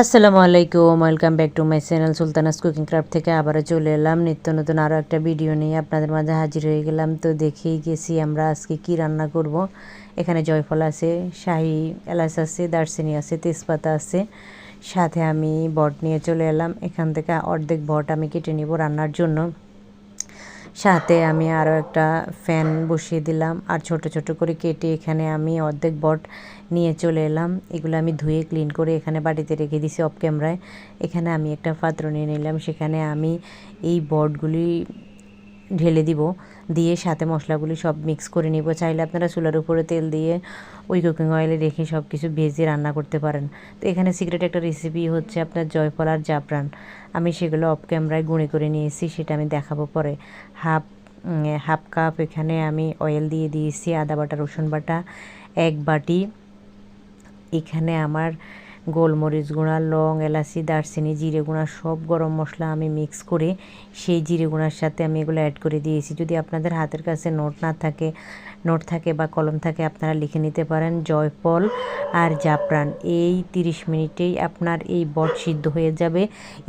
আসসালামু আলাইকুম, welcome back to my channel Sultana's cooking craft থেকে আবারও চলে এলাম। নিত্য নতুন আরও একটা ভিডিও নিয়ে আপনাদের মাঝে হাজির হয়ে গেলাম। তো দেখেই গেছি আমরা আজকে কি রান্না করব। এখানে জয়ফল আছে, শাহি এলাচ আছে, দারচিনি আছে, তেজপাতা আছে। সাথে আমি বট নিয়ে চলে এলাম। এখান থেকে অর্ধেক বট আমি কেটে নিব রান্নার জন্য। সাথে আমি আরও একটা ফ্যান বসিয়ে দিলাম। আর ছোট ছোট করে কেটে এখানে আমি অর্ধেক বট নিয়ে চলে এলাম। এগুলো আমি ধুয়ে ক্লিন করে এখানে বাড়িতে রেখে দিছি অফ ক্যামেরায় এখানে আমি একটা পাত্র নিয়ে নিলাম। সেখানে আমি এই বটগুলি ঢেলে দিব। দিয়ে সাথে মশলাগুলি সব মিক্স করে নিব। চাইলে আপনারা চুলার উপরে তেল দিয়ে ওই কুকিং অয়েলে রেখে সব কিছু ভেজে রান্না করতে পারেন। তো এখানে সিক্রেট একটা রেসিপি হচ্ছে আপনার জয়ফল আর জাফরান। আমি সেগুলো অফ ক্যামেরায় গুঁড়ি করে নিয়েছি, সেটা আমি দেখাবো পরে। হাফ হাফ কাপ এখানে আমি অয়েল দিয়ে দিয়েছি, আদা বাটা, রসুন বাটা, এক বাটি। এখানে আমার গোলমরিচ গুঁড়া, লং, এলাচি, দারচিনি, জিরে গুঁড়া, সব গরম মশলা আমি মিক্স করে সেই জিরে গুঁড়ার সাথে আমি এগুলো অ্যাড করে দিয়েছি। যদি আপনাদের হাতের কাছে নোট না থাকে নোট থাকে বা কলম থাকে, আপনারা লিখে নিতে পারেন জয়ফল আর জাফরান। এই তিরিশ মিনিটেই আপনার এই বট সিদ্ধ হয়ে যাবে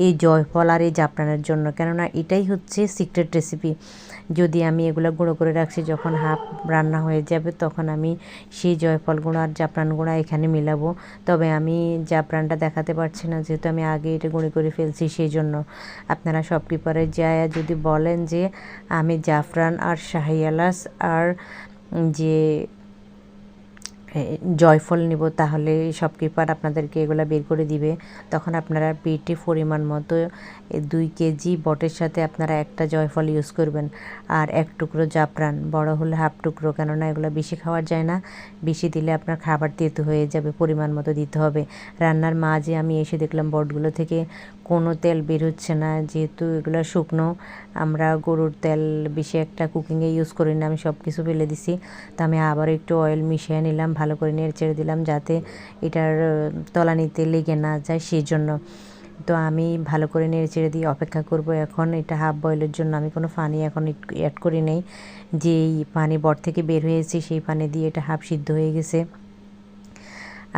এই জয়ফল আর এই জাফরানের জন্য। কেননা এটাই হচ্ছে সিক্রেট রেসিপি যদি আমি এগুলো গুঁড়ো করে রাখছি, যখন হাফ রান্না হয়ে যাবে, তখন আমি সেই জয়ফল গুঁড়ো আর জাফরান গুঁড়া এখানে মিলাবো। তবে আমি জাফরানটা দেখাতে পারছি না, যেহেতু আমি আগে এটা গুঁড়ি করে ফেলছি, সেই জন্য। আপনারা সব শপকিপারে যায় যদি বলেন যে আমি জাফরান আর শাহি এলাচ আর যে জয়ফল নিব তাহলে শপকিপার আপনাদেরকে এগুলো বের করে দিবে। তখন আপনারা পেটে পরিমাণ মতো দুই কেজি বটের সাথে আপনারা একটা জয়ফল ইউজ করবেন। আর এক টুকরো জাফরান, বড় হলে হাফ টুকরো, কেননা এগুলো বেশি খাওয়ার যায় না। বেশি দিলে আপনার খাবার তেতো হয়ে যাবে, পরিমাণ মতো দিতে হবে। রান্নার মাঝে আমি এসে দেখলাম বটগুলো থেকে কোনো তেল বের হচ্ছে না, যেহেতু এগুলো শুকনো। আমরা গরুর তেল বেশি একটা কুকিংয়ে ইউজ করি না, আমি সব কিছু ফেলে দিছি। তা আমি আবার একটু অয়েল মিশিয়ে নিলাম। ভালো করে নেড়ে ছেড়ে দিলাম যাতে এটার তলানিতে লেগে না যায় সেই জন্য তো আমি ভালো করে নেড়ে চেড়ে দিয়ে অপেক্ষা করব এখন। এটা হাফ বয়েলের জন্য আমি কোনো পানি এখন অ্যাড করি নেই। যেই পানি বট থেকে বের হয়েছে সেই পানি দিয়ে এটা হাফ সিদ্ধ হয়ে গেছে।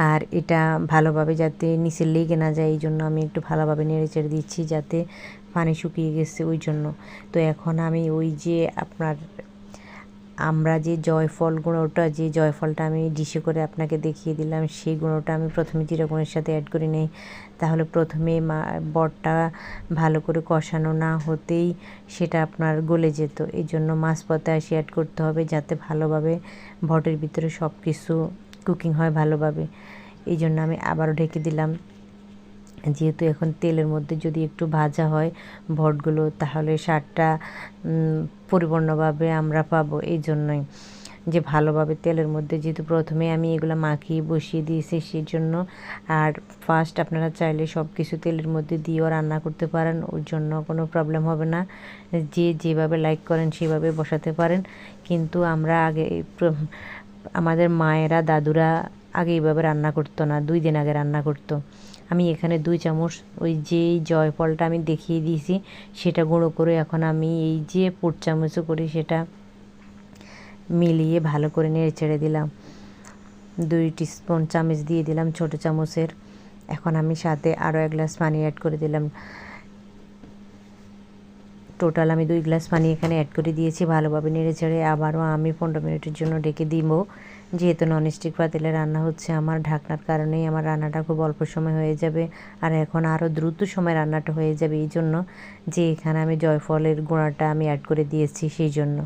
আর এটা ভালোভাবে যাতে নিচে লেগে না যায়, এই জন্য আমি একটু ভালোভাবে নেড়ে চেড়ে দিচ্ছি যাতে পানি শুকিয়ে গেছে ওই জন্য। তো এখন আমি ওই যে আপনার আমরা যে জয়ফল গুঁড়োটা, যে জয়ফলটা আমি ডিশে করে আপনাকে দেখিয়ে দিলাম, সেই গুঁড়োটা আমি প্রথমে জিরাগুঁড়ের সাথে অ্যাড করে নিই। তাহলে প্রথমে বটটা ভালো করে কষানো না হতেই সেটা আপনার গলে যেত। এই জন্য মাছ পথে আসি অ্যাড করতে হবে যাতে ভালোভাবে বটের ভিতরে সব কিছু কুকিং হয় ভালোভাবে। এই জন্য আমি আবারও ঢেকে দিলাম। যেহেতু এখন তেলের মধ্যে যদি একটু ভাজা হয় ভটগুলো তাহলে স্বাদটা পরিপূর্ণভাবে আমরা পাবো এই জন্যই যে ভালোভাবে তেলের মধ্যে যেহেতু প্রথমে আমি এগুলো মাখিয়ে বসিয়ে দিয়েছি সেই জন্য আর ফার্স্ট আপনারা চাইলে সব কিছু তেলের মধ্যে দিয়েও রান্না করতে পারেন, ওর জন্য কোনো প্রবলেম হবে না। যে যেভাবে লাইক করেন সেভাবে বসাতে পারেন। কিন্তু আমরা আগে আমাদের মায়েরা, দাদুরা আগে এইভাবে রান্না করতো না, দুই দিন আগে রান্না করতো। আমি এখানে দুই চামচ ওই যেই জয়ফলটা আমি দেখিয়ে দিয়েছি, সেটা গুঁড়ো করে এখন আমি এই যে পুট চামচও করি সেটা মিলিয়ে ভালো করে নেড়ে ছেড়ে দিলাম। দুই স্পুন চামচ দিয়ে দিলাম ছোট চামচের। এখন আমি সাথে আরও এক গ্লাস পানি অ্যাড করে দিলাম। টোটাল আমি দুই গ্লাস পানি এখানে অ্যাড করে দিয়েছি, ভালোভাবে নেড়ে ছেড়ে আবারও আমি পনেরো মিনিটের জন্য ডেকে দিব। যেহেতু ননস্টিক পাতিলে রান্না হচ্ছে আমার ঢাকনার কারণেই আমার রান্নাটা খুব অল্প সময় হয়ে যাবে। আর এখন আরও দ্রুত সময় রান্নাটা হয়ে যাবে, এই জন্য যে এখানে আমি জয়ফলের গুঁড়াটা আমি অ্যাড করে দিয়েছি সেই জন্য।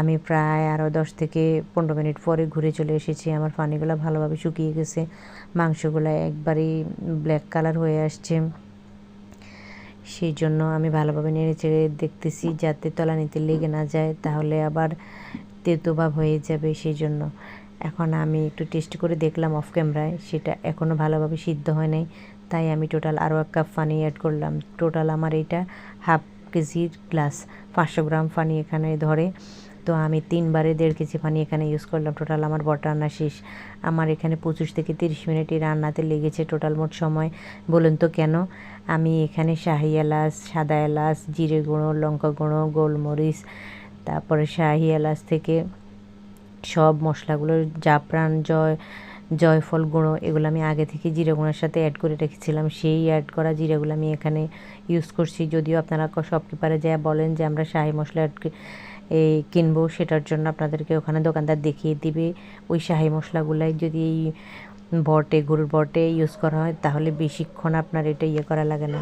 আমি প্রায় আরও দশ থেকে পনেরো মিনিট পরে ঘুরে চলে এসেছি, আমার পানিগুলো ভালোভাবে শুকিয়ে গেছে, মাংসগুলো একবারেই ব্ল্যাক কালার হয়ে আসছে। সেই জন্য আমি ভালোভাবে নেড়ে চেড়ে দেখতেছি যাতে তলানিতে লেগে না যায়, তাহলে আবার তেতো ভাব হয়ে যাবে সেই জন্য। এখন আমি একটু টেস্ট করে দেখলাম অফ ক্যামেরায় সেটা এখনও ভালোভাবে সিদ্ধ হয় নাই। তাই আমি টোটাল আরও এক কাপ পানি অ্যাড করলাম। টোটাল আমার এটা হাফ কেজির গ্লাস পাঁচশো গ্রাম পানি এখানে ধরে। তো আমি তিনবারে দেড় কেজি পানি এখানে ইউজ করলাম। টোটাল আমার বট রান্না শেষ। আমার এখানে পঁচিশ থেকে তিরিশ মিনিট এই রান্নাতে লেগেছে টোটাল মোট সময়। বলুন তো কেন? আমি এখানে শাহি এলাচ, সাদা এলাচ, জিরে গুঁড়ো, লঙ্কা গুঁড়ো, গোলমরিচ, তারপরে শাহি এলাচ থেকে সব মশলাগুলো জাফরান, জয়, জয়ফল গুঁড়ো, এগুলো আমি আগে থেকে জিরে গুঁড়োর সাথে অ্যাড করে রেখেছিলাম। সেই অ্যাড করা জিরেগুলো আমি এখানে ইউজ করছি। যদিও আপনারা শপকিপারে যা বলেন যে আমরা শাহি মশলা অ্যাড এই কিনবো, সেটার জন্য আপনাদেরকে ওখানে দোকানদার দেখিয়ে দিবে। ওই শাহি মশলাগুলাই যদি এই বটে গরুর বটে ইউজ করা হয়, তাহলে বেশিক্ষণ আপনার এটা ইয়ে করা লাগে না।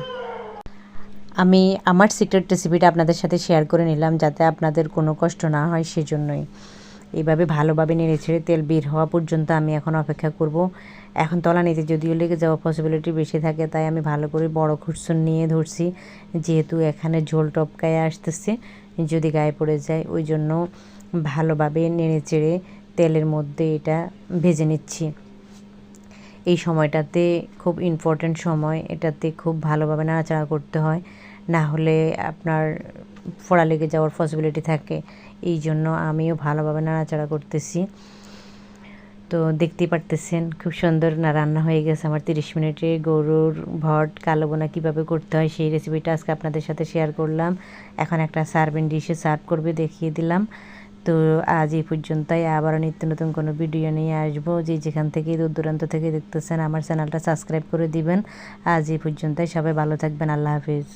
আমি আমার সিক্রেট রেসিপিটা আপনাদের সাথে শেয়ার করে নিলাম, যাতে আপনাদের কোনো কষ্ট না হয় সেজন্যই। এইভাবে ভালোভাবে নেড়ে ছেড়ে তেল বের হওয়া পর্যন্ত আমি এখন অপেক্ষা করব। এখন তলা নিতে যদিও লেগে যাওয়ার পসিবিলিটি বেশি থাকে, তাই আমি ভালো করে বড় খুরসুন নিয়ে ধরছি। যেহেতু এখানে ঝোল টপকায় আসতেছে, যদি গায়ে পড়ে যায়, ওই জন্য ভালোভাবে নেড়ে চেড়ে তেলের মধ্যে এটা ভেজে নিচ্ছি। এই সময়টাতে খুব ইম্পর্ট্যান্ট সময়, এটাতে খুব ভালোভাবে নাড়াচাড়া করতে হয়। না হলে আপনার ফোড়া লেগে যাওয়ার পসিবিলিটি থাকে। এই জন্য আমিও ভালোভাবে নাড়াচাড়া করতেছি। তো দেখতেই পারতেছেন, খুব সুন্দর না রান্না হয়ে গেছে আমার তিরিশ মিনিটে। গরুর ভট, কালো বোনা কীভাবে করতে হয় সেই রেসিপিটা আজকে আপনাদের সাথে শেয়ার করলাম। এখন একটা সার্ভিং ডিশে সার্ভ করবে দেখিয়ে দিলাম। তো আজ এই পর্যন্তই, আবারও নিত্য নতুন কোনো ভিডিও নিয়ে আসব। যে যেখান থেকে দূর দূরান্ত থেকে দেখতেছেন, আমার চ্যানেলটা সাবস্ক্রাইব করে দিবেন। আজ এই পর্যন্তই, সবাই ভালো থাকবেন, আল্লাহ হাফিজ।